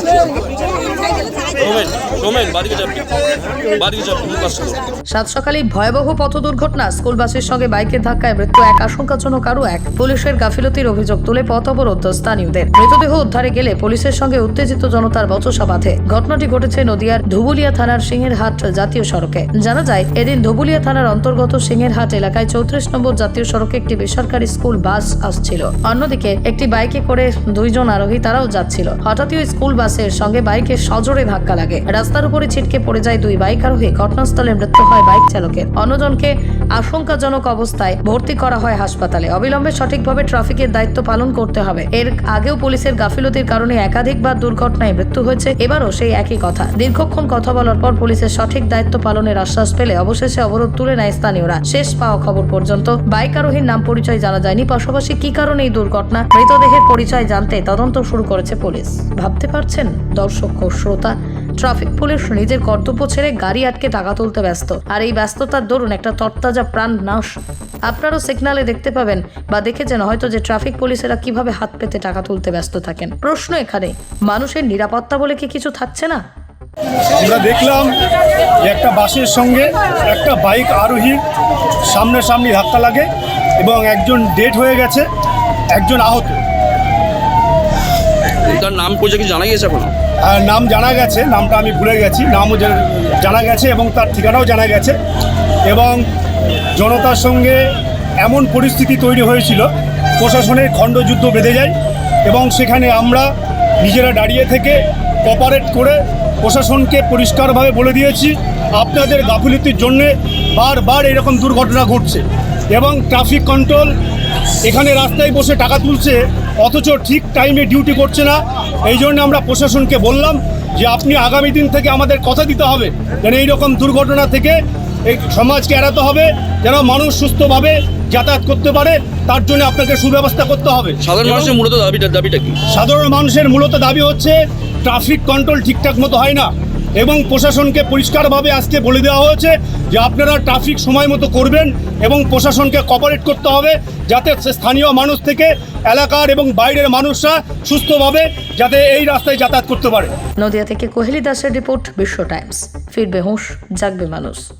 সোমেন সোমেন সাত সকালেই ভয়াবহ পথ দুর্ঘটনা। স্কুল বাসের সঙ্গে বাইকের ধাক্কায় মৃত্যু এক আশঙ্কাজনক আরও এক। পুলিশের গাফিলতির অভিযোগ তুলে পথ অবরোধ স্থানীয়দের। মৃতদেহ উদ্ধারে গেলে পুলিশের সঙ্গে উত্তেজিত জনতার বচসা বাঁধে। ঘটনাটি ঘটেছে নদিয়ার ধুবুলিয়া থানার সিংহের হাট জাতীয় সড়কে। জানা যায়, এদিন ধুবুলিয়া থানার অন্তর্গত সিংহের হাট এলাকায় চৌত্রিশ নম্বর জাতীয় সড়কে একটি বেসরকারি স্কুল বাস আসছিল। অন্যদিকে, একটি বাইকে করে দুইজন আরোহী তারাও যাচ্ছিল। হঠাৎই স্কুল বাসের সঙ্গে বাইকের সজোরে ধাক্কা লাগে। রাস্তার উপরে ছিটকে পড়ে যায় দুই বাইক আরোহী ঘটনাস্থলে মৃত্যু হয় বাইক চালকের। অন্যজনকে আশঙ্কাজনক অবস্থায় ভর্তি করা হয় হাসপাতালে। অবিলম্বে সঠিকভাবে ট্রাফিকের দায়িত্ব পালন করতে হবে। এর আগেও পুলিশের গাফিলতির কারণে একাধিকবার দুর্ঘটনায় মৃত্যু হয়েছে, এবারও সেই একই কথা। দীর্ঘক্ষণ কথা বলার পর পুলিশের সঠিক দায়িত্ব পালনের আশ্বাস পেলে অবশেষে অবরোধ তুলে নেয় স্থানীয়রা। শেষ পাওয়া খবর পর্যন্ত বাইক আরোহীর নাম পরিচয় জানা যায়নি। পাশাপাশি কি কারণে এই দুর্ঘটনা? মৃতদেহের পরিচয় জানতে তদন্ত শুরু করেছে পুলিশ। ভাবতে পারছেন দর্শক ও শ্রোতা ট্রাফিক পুলিশ নিজের কর্তব্য ছেড়ে গাড়ি আটকে টাকা তুলতে ব্যস্ত। আর এই ব্যস্ততার দরুন একটা তরতাজা প্রাণ নাশ। আপনারও সিগনালে দেখতে পাবেন বা দেখেছেন হয়তো যে ট্রাফিক পুলিশেরা কীভাবে হাত পেতে টাকা তুলতে ব্যস্ত থাকেন। প্রশ্ন এখানে, মানুষের নিরাপত্তা বলে কি কিছু থাকছে না? আমরা দেখলাম একটা বাসের সঙ্গে একটা বাইক আরোহীর সামনাসামনি ধাক্কা লাগে এবং একজন ডেড হয়ে গেছে, একজন আহত। তার নাম পরিচয় কিছু জানা গিয়েছে এখনও? আর নাম জানা গেছে নামটা আমি ভুলে গেছি নামও জানা গেছে এবং তার ঠিকানাও জানা গেছে। এবং জনতার সঙ্গে এমন পরিস্থিতি তৈরি হয়েছিল প্রশাসনের খণ্ডযুদ্ধ বেঁধে যায় এবং সেখানে আমরা নিজেরা দাঁড়িয়ে থেকে কপারেট করে প্রশাসনকে পরিষ্কারভাবে বলে দিয়েছি আপনাদের গাফিলতির জন্যে বারবার এরকম দুর্ঘটনা ঘটছে। এবং ট্রাফিক কন্ট্রোল এখানে রাস্তায় বসে টাকা তুলছে অথচ ঠিক টাইমে ডিউটি করছে না। এই জন্য আমরা প্রশাসনকে বললাম যে আপনি আগামী দিন থেকে আমাদের কথা দিতে হবে যেন এইরকম দুর্ঘটনা থেকে এই সমাজকে এড়াতে হবে যেন মানুষ সুস্থভাবে যাতায়াত করতে পারে তার জন্য আপনাকে সুব্যবস্থা করতে হবে। সাধারণ মানুষের মূলত দাবিটা দাবিটা কি? সাধারণ মানুষের মূলত দাবি হচ্ছে ট্রাফিক কন্ট্রোল ঠিকঠাক মতো হয় না। এবং প্রশাসনকে পরিষ্কারভাবে আজকে বলে দেওয়া হয়েছে যে আপনারা ট্রাফিক সময় মতো করবেন এবং প্রশাসনকে কপারেট করতে হবে যাতে স্থানীয় মানুষ থেকে এলাকার এবং বাইরের মানুষরা সুস্থভাবে যাতে এই রাস্তায় যাতায়াত করতে পারে। নদিয়া থেকে কোহেলি দাসের রিপোর্ট বিশ্ব টাইমস। ফিরবে হুঁশ, জাগবে মানুষ।